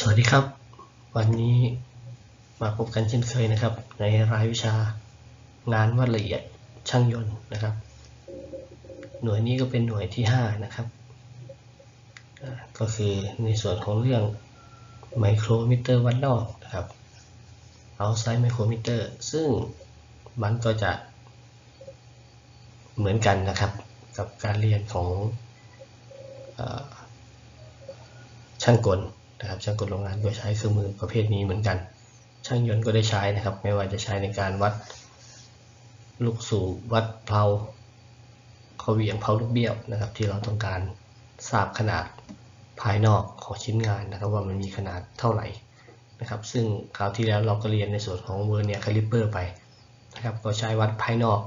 สวัสดีครับ วันนี้มาพบกันเช่นเคยนะครับ ในรายวิชางานวัดละเอียดช่างยนต์นะครับ หน่วยนี้ก็เป็นหน่วยที่ 5 นะครับ ก็คือในส่วนของเรื่องไมโครมิเตอร์วัดนอกนะครับเอาไซส์ไมโครมิเตอร์ซึ่งมันก็จะเหมือนกันนะครับ กับการเรียนของอช่างกล นะครับช่างกลโรงงานก็ใช้เครื่องมือประเภทนี้เหมือนกัน ช่างยนต์ก็ได้ใช้นะครับ ไม่ว่าจะใช้ในการวัดลูกสูบวัดเพลาเขาเวียงเพลาลูกเบี้ยวนะครับ ที่เราต้องการทราบขนาดภายนอกของชิ้นงานนะครับ ว่ามันมีขนาดเท่าไหร่นะครับ ซึ่งคราวที่แล้วเราก็เรียนในส่วนของเวอร์เนียคาลิเปอร์ไปนะครับ ก็ใช้วัดภายนอก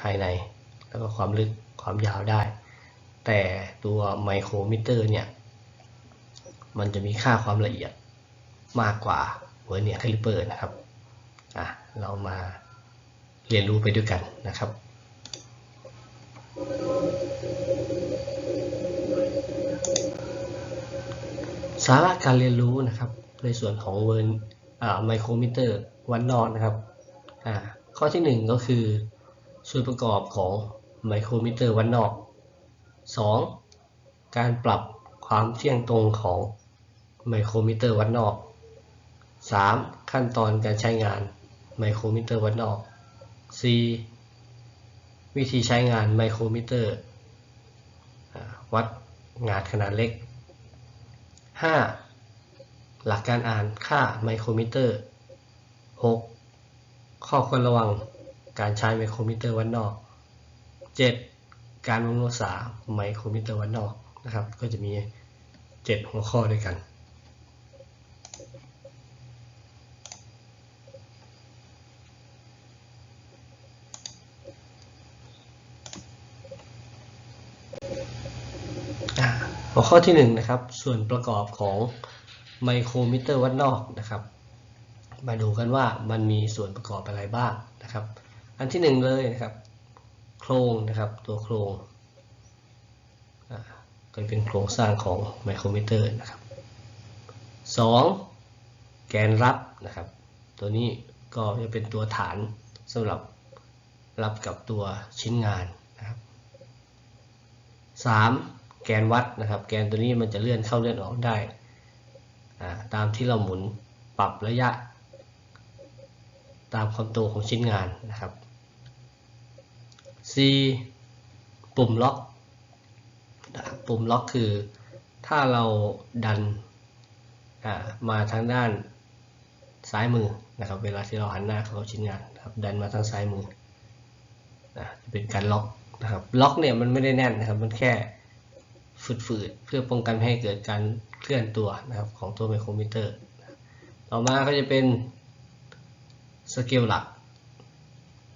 ภายใน แล้วก็ความลึกความยาวได้ แต่ตัวไมโครมิเตอร์เนี่ย มันจะมีค่าความละเอียดมากกว่าเวอร์เนียร์คลิปเปอร์นะครับอะเรามาเรียนรู้ไปด้วยกันนะครับสาระการเรียนรู้นะครับในส่วนของเวอร์ไมโครมิเตอร์วันนอกนะครับข้อที่หนึ่งก็คือส่วนประกอบของไมโครมิเตอร์วันนอก 2. การปรับความเที่ยงตรงของ ไมโครมิเตอร์วัดนอก 3. ขั้นตอนการใช้งานไมโครมิเตอร์วัดนอก 4. วิธีใช้งานไมโครมิเตอร์ วัดงานขนาดเล็ก 5. หลักการอ่านค่าไมโครมิเตอร์ 6. ข้อควรระวังการใช้ไมโครมิเตอร์วัดนอก 7. การบำรุงรักษาไมโครมิเตอร์วัดนอกนะครับ ก็จะมี 7 หัวข้อด้วยกัน หัวข้อที่1นะครับ ส่วนประกอบของไมโครมิเตอร์วัดนอกนะครับ มาดูกันว่ามันมีส่วนประกอบอะไรบ้างนะครับ อันที่หนึ่งเลยนะครับ โครงนะครับ ตัวโครงอ่าก็เป็นโครงสร้างของไมโครมิเตอร์นะครับสองแกนรับนะครับ ตัวนี้ก็จะเป็นตัวฐานสำหรับรับกับตัวชิ้นงานนะครับสาม แกนวัดนะครับ แกนตัวนี้มันจะเลื่อนเข้าเลื่อนออกได้ ตามที่เราหมุนปรับระยะ ตามความโตของชิ้นงานนะครับ C ปุ่มล็อกนะครับปุ่มล็อกคือถ้าเราดันมาทางด้านซ้ายมือนะครับ เวลาที่เราหันหน้าเข้าชิ้นงานครับดันมาทางซ้ายมือนะจะเป็นการล็อกนะครับล็อกเนี่ยมันไม่ได้แน่นนะครับ มันแค่ ฝืดๆ เพื่อป้องกันไม่ให้เกิดการเคลื่อนตัวนะครับของตัวไมโครมิเตอร์ ต่อมาก็จะเป็นสเกลหลัก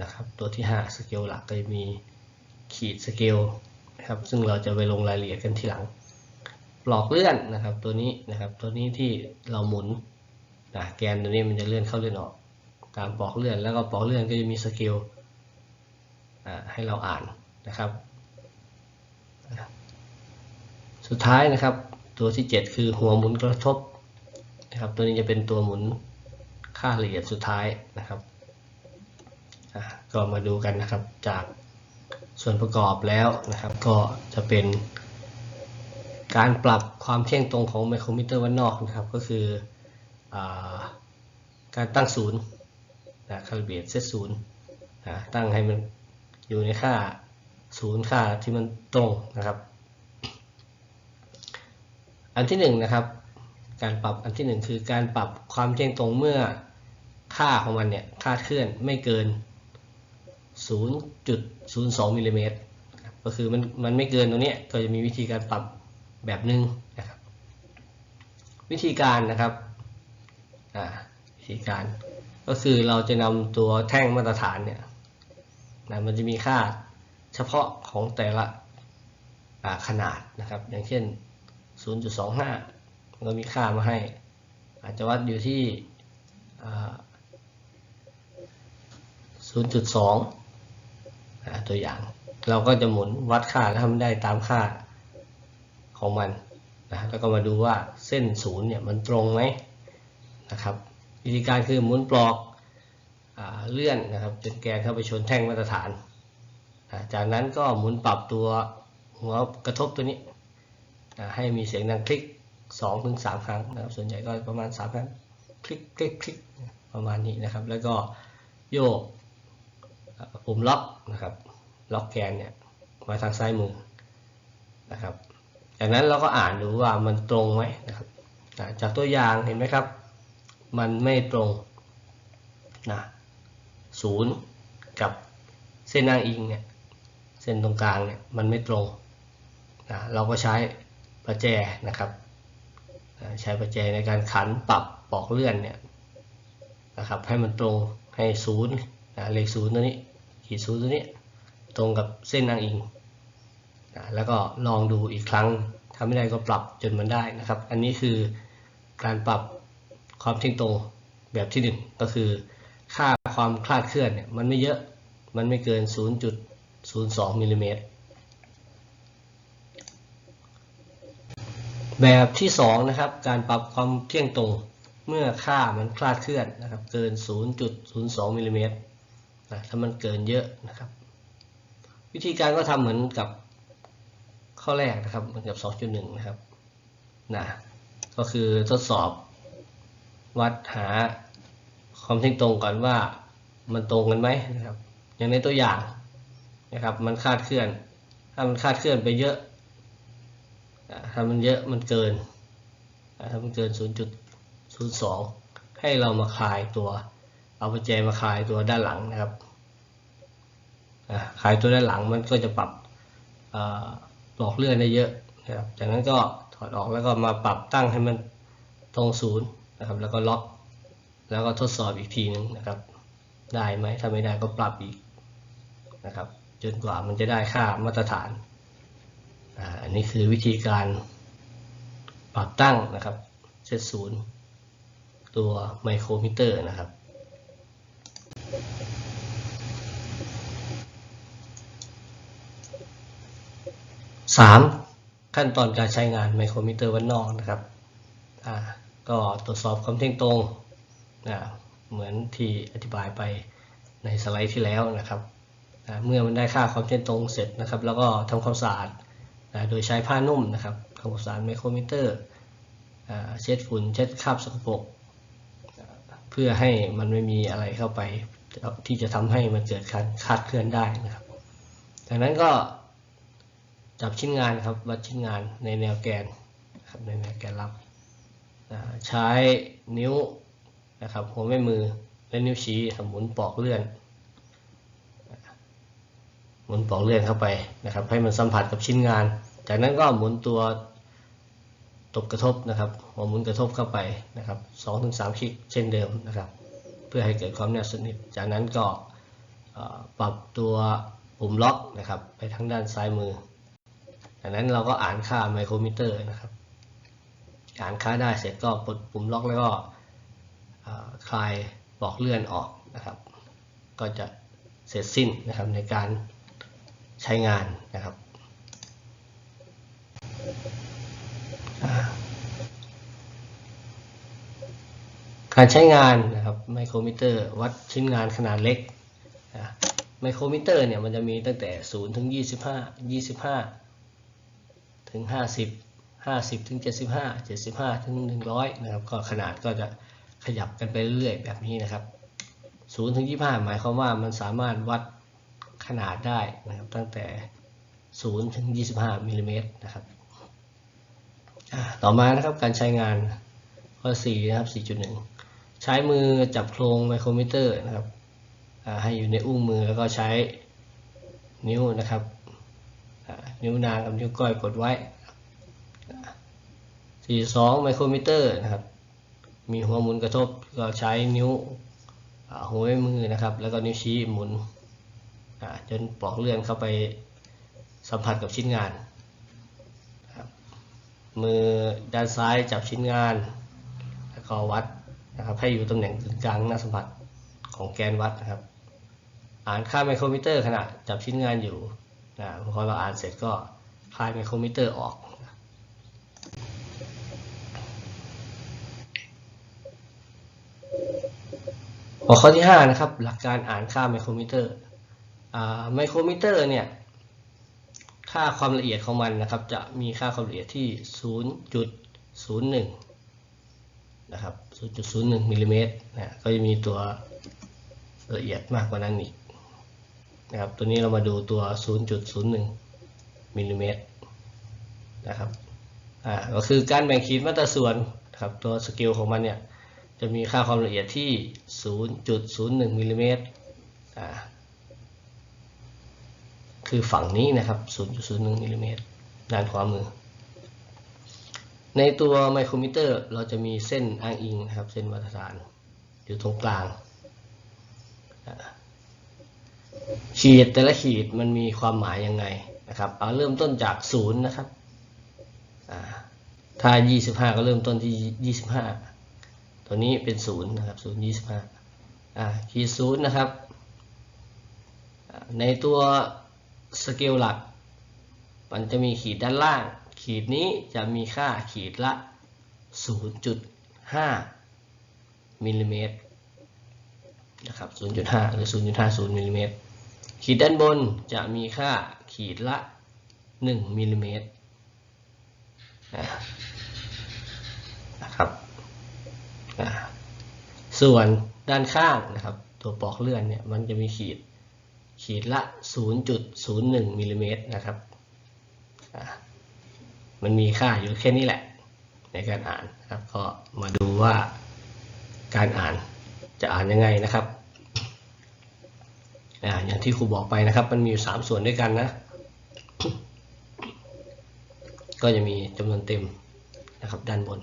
นะครับตัวที่ 5 สเกลหลักก็จะมีขีดสเกลนะครับซึ่งเราจะไปลงรายละเอียดกันทีหลังปลอกเลื่อนนะครับตัวนี้นะครับตัวนี้ที่เราหมุนนะแกนตัวนี้มันจะเลื่อนเข้าเลื่อนออกตามปลอกเลื่อนแล้วก็ปลอกเลื่อนก็จะมีสเกลให้เราอ่านนะครับ สุดท้ายนะครับ ตัวที่ 7 คือหัวหมุนกระทบนะครับ ตัวนี้จะเป็นตัวหมุนค่าละเอียดสุดท้ายนะครับก็มาดูกันนะครับจากส่วนประกอบแล้วนะครับ ก็จะเป็นการปรับความเที่ยงตรงของไมโครมิเตอร์วันนอกนะครับ ก็คืออการตั้งศูนย์นะคาลิเบรตเซตศูนย์นะตั้งให้มันอยู่ในค่าศูนย์ค่าที่มันตรงนะครับ อันที่หนึ่งนะครับ การปรับอันที่หนึ่งคือการปรับความเที่ยงตรงเมื่อค่าของมันเนี่ยคาดเคลื่อนไม่เกิน 0.02มิลลิเมตรก็คือมันมันไม่เกินตรงนี้ก็จะมีวิธีการปรับแบบหนึ่งนะครับ วิธีการนะครับวิธีการก็คือเราจะนำตัวแท่งมาตรฐานเนี่ยนะมันจะมีค่าเฉพาะของแต่ละขนาดนะครับ อย่างเช่น 0.25มันก็มีค่ามาให้ อาจจะวัดอยู่ที่ 0.2 ตัวอย่าง เราก็จะหมุนวัดค่าแล้วทำได้ตามค่าของมันนะแล้วก็มาดูว่าเส้นศูนย์เนี่ยมันตรงไหมนะครับวิธีการคือหมุนปลอกอเลื่อนนะครับจนแกนเข้าไปชนแท่งมาตรฐาน จากนั้นก็หมุนปรับตัวหัวกระทบตัวนี้ ให้มีเสียงดังคลิก2ถึง3ครั้งนะครับ ส่วนใหญ่ก็ประมาณ3ครั้งคลิกคลิกคลิกประมาณนี้นะครับ แล้วก็โยกปุ่มล็อกนะครับ ล็อกแกนเนี่ยมาทางซ้ายมือนะครับ จากนั้นเราก็อ่านดูว่ามันตรงไหมนะครับ จากตัวอย่างเห็นไหมครับ มันไม่ตรงนะศูนย์กับเส้นอ้างอิงเนี่ย เส้นตรงกลางเนี่ยมันไม่ตรงนะเราก็ใช้ ประแจนะครับ ใช้ประแจในการขันปรับปอกเลื่อนเนี่ยนะครับให้มันตรงให้ศูนย์นะเลขศูนย์ตัวนี้ขีดศูนย์ตัวนี้ตรงกับเส้นอ้างอิงนะแล้วก็ลองดูอีกครั้งถ้าไม่ได้ก็ปรับจนมันได้นะครับ อันนี้คือการปรับความเทิ้งตรงแบบที่หนึ่งก็คือ ค่าความคลาดเคลื่อนเนี่ยมันไม่เยอะมันไม่เกิน 0.02มิลลิเมตร แบบที่สองนะครับการปรับความเที่ยงตรงเมื่อค่ามันคลาดเคลื่อนนะครับ เกิน 0.02มิลลิเมตรนะถ้ามันเกินเยอะนะครับ วิธีการก็ทำเหมือนกับข้อแรกนะครับเหมือนกับ 2.1 นะครับนะก็คือทดสอบวัดหาความเที่ยงตรงก่อนว่ามันตรงกันไหมนะครับ อย่างในตัวอย่างนะครับ มันคลาดเคลื่อน ถ้ามันคลาดเคลื่อนไปเยอะ ถ้ามันเยอะมันเกิน ถ้ามันเกิน 0.02 ให้เรามาคลายตัว เอาประแจมาคลายตัวด้านหลังนะครับอ่าคลายตัวด้านหลังมันก็จะปรับอ่าปลอกเลื่อนได้เยอะนะครับ จากนั้นก็ถอดออกแล้วก็มาปรับตั้งให้มันตรงศูนย์นะครับ แล้วก็ล็อก แล้วก็ทดสอบอีกทีนึงนะครับ ได้ไหมถ้าไม่ได้ก็ปรับอีกนะครับ จนกว่ามันจะได้ค่ามาตรฐาน นนี้คือวิธีการปรับตั้งนะครับเซตศูนย์ตัวไมโครมิเตอร์นะครับสามขั้นตอนการใช้งานไมโครมิเตอร์วันนอกนะครับก็ตรวจสอบความเที่ยงตรงนะเหมือนที่อธิบายไปในสไลด์ที่แล้วนะครับอ่าเมื่อมันได้ค่าความเที่ยงตรงเสร็จนะครับ แล้วก็ทำความสะอาด นะโดยใช้ผ้านุ่มนะครับทำความสะอาดไมโครมิเตอร์เช็ดฝุ่นเช็ดคราบสกปรกเพื่อให้มันไม่มีอะไรเข้าไปที่จะทำให้มันเกิดการคลาดเคลื่อนได้นะครับจากนั้นก็จับชิ้นงานครับวัดชิ้นงานในแนวแกนครับในแนวแกนรับอ่าใช้นิ้วนะครับหัวแม่มือและนิ้วชี้ครับหมุนปอกเลื่อน หมุนปอกเลื่อนเข้าไปนะครับ ให้มันสัมผัสกับชิ้นงาน จากนั้นก็หมุนตัวตบกระทบนะครับหัวหมุนกระทบเข้าไปนะครับสองถึงสามคลิกเช่นเดิมนะครับ เพื่อให้เกิดความแนบสนิท จากนั้นก็ปรับตัวปุ่มล็อกนะครับ ไปทางด้านซ้ายมือ จากนั้นเราก็อ่านค่าไมโครมิเตอร์นะครับ อ่านค่าได้เสร็จก็กดปุ่มล็อกแล้วก็คลายปลอกเลื่อนออกนะครับ ก็จะเสร็จสิ้นนะครับในการ ใช้งานนะครับการใช้งานนะครับไมโครมิเตอร์ วัดชิ้นงานขนาดเล็กนะไมโครมิเตอร์เนี่ยมันจะมีตั้งแต่ 0 ถึง 25 25 ถึง 50 50 ถึง 75 75 ถึง 100 นะครับ ก็ขนาดก็จะขยับกันไปเรื่อยๆแบบนี้นะครับ 0 ถึง 25 หมายความว่ามันสามารถวัด ขนาดได้นะครับตั้งแต่ 0 ถึง 25มิลลิเมตรนะครับต่อมานะครับการใช้งานข้อ4นะครับ 4.1 ใช้มือจับโครงไมโครมิเตอร์นะครับให้อยู่ในอุ้งมือแล้วก็ใช้นิ้วนะครับนิ้วนางกับนิ้วก้อยกดไว้ 42 ไมโครมิเตอร์นะครับ มีหัวหมุนกระทบก็ใช้นิ้วหัวแม่มือนะครับ แล้วก็นิ้วชี้หมุน จนปลอกเลื่อนเข้าไปสัมผัสกับชิ้นงาน มือด้านซ้ายจับชิ้นงาน แล้วก็วัดนะครับให้อยู่ตำแหน่งกลางหน้าสัมผัสของแกนวัดนะครับ อ่านค่าไมโครมิเตอร์ขณะจับชิ้นงานอยู่นะพอเราอ่านเสร็จก็คลายไมโครมิเตอร์ออกข้อที่ 5 นะครับ หลักการอ่านค่าไมโครมิเตอร์ ไมโครมิเตอร์เนี่ยค่าความละเอียดของมันนะครับ จะมีค่าความละเอียดที่ 0.01 นะครับ 0.01มิลลิเมตรนะก็จะมีตัวละเอียดมากกว่านั้นอีกนะครับ ตัวนี้เรามาดูตัว 0.01มิลลิเมตรนะครับ อ่า ก็คือการแบ่งขีดมาตราส่วนครับ ตัวสเกลของมันเนี่ย จะมีค่าความละเอียดที่ 0.01มิลลิเมตรอ่า คือฝั่งนี้นะครับ 0.01มิลลิเมตรด้านขวามือ ในตัวไมโครมิเตอร์เราจะมีเส้นอ้างอิงนะครับ เส้นมาตรฐาน อยู่ตรงกลาง ขีดแต่ละขีดมันมีความหมายยังไงนะครับ เอาเริ่มต้นจากศูนย์นะครับอ่าถ้า 25 ก็เริ่มต้นที่ 25 ตัวนี้เป็นศูนย์นะครับศูนย์ยี่สิบห้าอ่าขีดศูนย์นะครับในตัว สเกลหลัก มันจะมีขีดด้านล่าง ขีดนี้จะมีค่าขีดละ 0.5มิลลิเมตรนะครับ 0.5 หรือ 0.50มิลลิเมตรขีดด้านบนจะมีค่าขีดละ 1มิลลิเมตรนะครับ ส่วนด้านข้างนะครับ ตัวปอกเลื่อนเนี่ยมันจะมีขีด ขีดละ 0.01มิลลิเมตรนะครับ มันมีค่าอยู่แค่นี้แหละ ในการอ่านนะครับ ก็มาดูว่าการอ่านจะอ่านยังไงนะครับออย่างที่ครูบอกไปนะครับ มันมีอยู่สามส่วนด้วยกันนะ ก็จะมีจำนวนเต็มนะครับด้านบน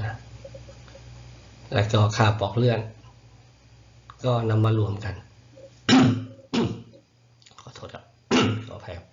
นะแล้วก็ค่าปอกเลื่อน ก็นำมารวมกัน ขอโทษครับ ขออภัยครับ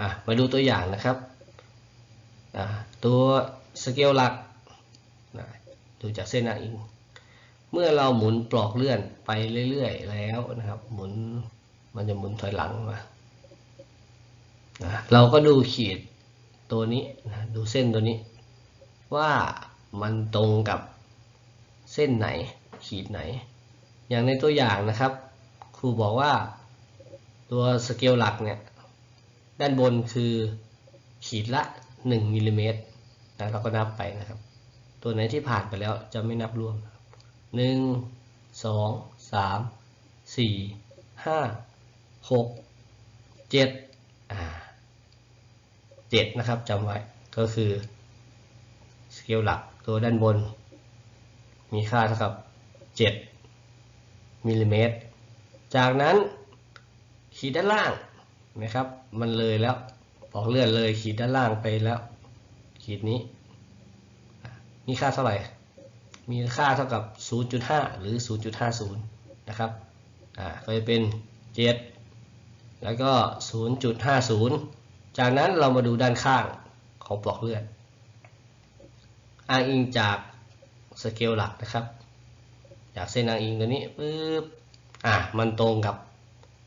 อะมาดูตัวอย่างนะครับอะตัวสเกลหลักนะดูจากเส้นอ้างอิง เมื่อเราหมุนปลอกเลื่อนไปเรื่อยๆแล้วนะครับหมุนมันจะหมุนถอยหลังมานะเราก็ดูขีดตัวนี้นะดูเส้นตัวนี้ ว่ามันตรงกับเส้นไหนขีดไหน อย่างในตัวอย่างนะครับ ครูบอกว่าตัวสเกลหลักเนี่ย ด้านบนคือขีดละ 1มิลลิเมตรนะเราก็นับไปนะครับ ตัวไหนที่ผ่านไปแล้วจะไม่นับรวมหนึ่งสองสามสี่ห้าหกเจ็ดอ่าเจ็ดนะครับจำไว้ก็คือสเกลหลักตัวด้านบน มีค่าเท่ากับ 7มิลลิเมตรจากนั้นขีดด้านล่าง นะครับ มันเลยแล้วปอกเลื่อนเลยขีดด้านล่างไปแล้ว ขีดนี้มีค่าเท่าไหร่ มีค่าเท่ากับ 0.5 หรือ 0.50 นะครับอ่าก็จะเป็น 7 แล้วก็ 0.50 จากนั้นเรามาดูด้านข้างของปลอกเลือนอ้างอิงจากสเกลหลักนะครับ จากเส้นอ้างอิงตัวนี้ปึ๊บอะมันตรงกับ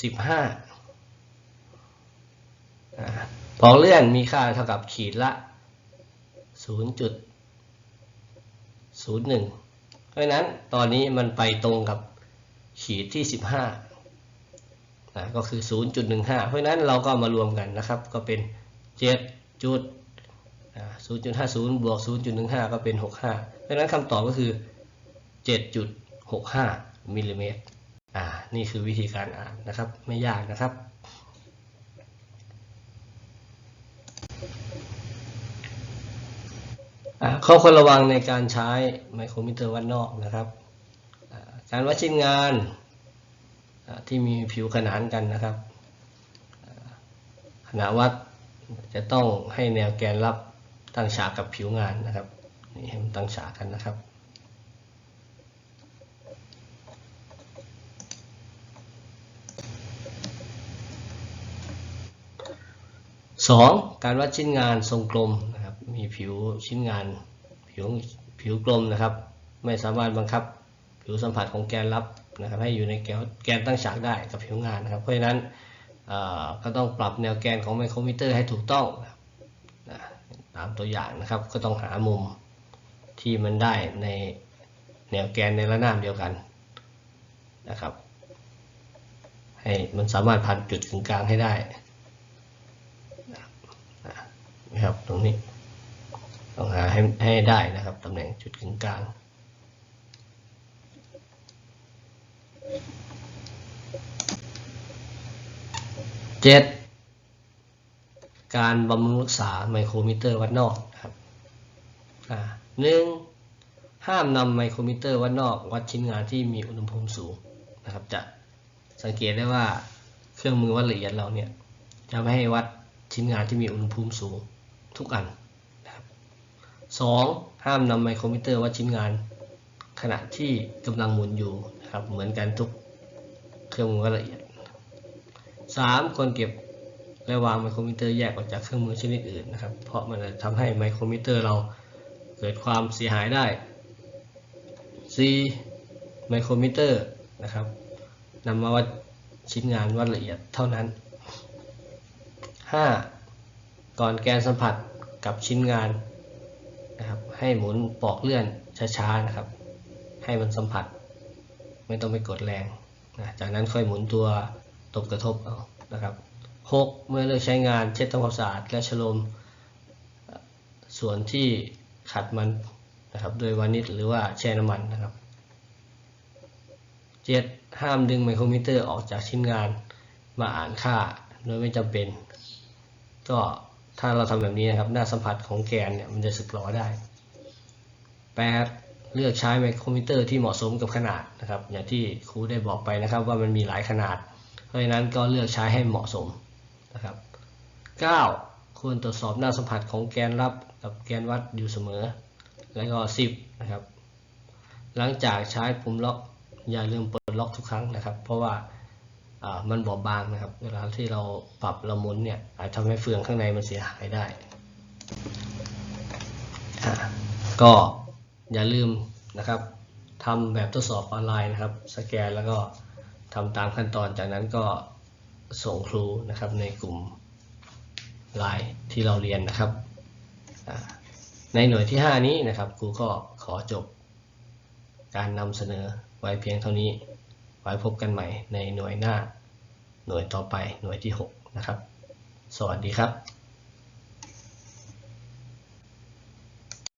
15 อ่าปลอเลื่อนมีค่าเท่ากับขีดละ 0.01 เพราะนั้นตอนนี้มันไปตรงกับขีดที่ 15นะก็คือ 0.15 เพราะนั้นเราก็มารวมกันนะครับ ก็เป็น 7 จุด0.50 บวก 0.15 ก็เป็น 65 เพราะฉะนั้นคำตอบก็คือ 7.65 มิลลิเมตร อ่า นี่คือวิธีการอ่านนะครับ ไม่ยากนะครับ อ่า ข้อควรระวังในการใช้ไมโครมิเตอร์วัดนอกนะครับ การวัดชิ้นงานที่มีผิวขนานกันนะครับอ่าขณะวัดจะต้องให้แนวแกนรับตั้งฉากกับผิวงานนะครับนี่ให้มันตั้งฉากกันนะครับสองการวัดชิ้นงานทรงกลม มีผิวชิ้นงาน ผิวผิวกลมนะครับ ไม่สามารถบังคับผิวสัมผัสของแกนรับนะครับ ให้อยู่ในแกนแกนตั้งฉากได้กับผิวงานนะครับ เพราะฉะนั้นก็ต้องปรับแนวแกนของไมโครมิเตอร์ให้ถูกต้องนะตามตัวอย่างนะครับ ก็ต้องหามุมที่มันได้ในแนวแกนในระนาบเดียวกันนะครับ ให้มันสามารถพันจุดกึ่งกลางให้ได้นะครับตรงนี้ ต้องหาให้ให้ได้นะครับตำแหน่งจุดกึ่งกลาง เจ็ด การบำรุงรักษาไมโครมิเตอร์วัดนอกครับหนึ่งห้ามนำไมโครมิเตอร์วัดนอก วัดชิ้นงานที่มีอุณหภูมิสูงนะครับ จะสังเกตได้ว่าเครื่องมือวัดละเอียดเราเนี่ยจะไม่ให้วัดชิ้นงานที่มีอุณหภูมิสูงทุกอัน 2. ห้ามนำไมโครมิเตอร์วัดชิ้นงาน ขณะที่กำลังหมุนอยู่นะครับเหมือนกันทุกเครื่องมือละเอียด 3. ควรเก็บและวางไมโครมิเตอร์แยกออกจากเครื่องมือชนิดอื่นนะครับ เพราะมันจะทำให้ไมโครมิเตอร์เราเกิดความเสียหายได้ 4. ไมโครมิเตอร์นะครับนำมาวัดชิ้นงานวัดละเอียดเท่านั้น 5. ก่อนแกนสัมผัสกับชิ้นงาน นะครับ ให้หมุนปอกเลื่อนช้าๆนะครับ ให้มันสัมผัส ไม่ต้องไปกดแรงนะจากนั้นค่อยหมุนตัวตบกระทบเอานะครับ 6. เมื่อเลิกใช้งานเช็ดทำความสะอาดและชโลมส่วนที่ขัดมันนะครับโดยวานิชหรือว่าแช่น้ำมันนะครับ 7. ห้ามดึงไมโครมิเตอร์ออกจากชิ้นงานมาอ่านค่าโดยไม่จำเป็น ก็ ถ้าเราทำแบบนี้นะครับหน้าสัมผัสของแกนเนี่ยมันจะสึกหรอได้ 8. เลือกใช้ไมโครมิเตอร์ที่เหมาะสมกับขนาดนะครับ อย่างที่ครูได้บอกไปนะครับว่ามันมีหลายขนาด เพราะฉะนั้นก็เลือกใช้ให้เหมาะสมนะครับ 9. ควรตรวจสอบหน้าสัมผัสของแกนรับกับแกนวัดอยู่เสมอ แล้วก็ 10 นะครับ หลังจากใช้ปุ่มล็อกอย่าลืมเปิดล็อกทุกครั้งนะครับ เพราะว่า มันบอบบางนะครับ เวลาที่เราปรับเราหมุนเนี่ยอาจทำให้เฟืองข้างในมันเสียหายได้ ก็อย่าลืมนะครับทำแบบทดสอบออนไลน์นะครับ สแกนแล้วก็ทำตามขั้นตอนจากนั้นก็ส่งครูนะครับในกลุ่มไลน์ที่เราเรียนนะครับ ในหน่วยที่ 5 นี้นะครับครูก็ขอจบการนำเสนอไว้เพียงเท่านี้ ไว้พบกันใหม่ในหน่วยหน้า หน่วยต่อไปหน่วยที่ 6 นะครับ สวัสดีครับ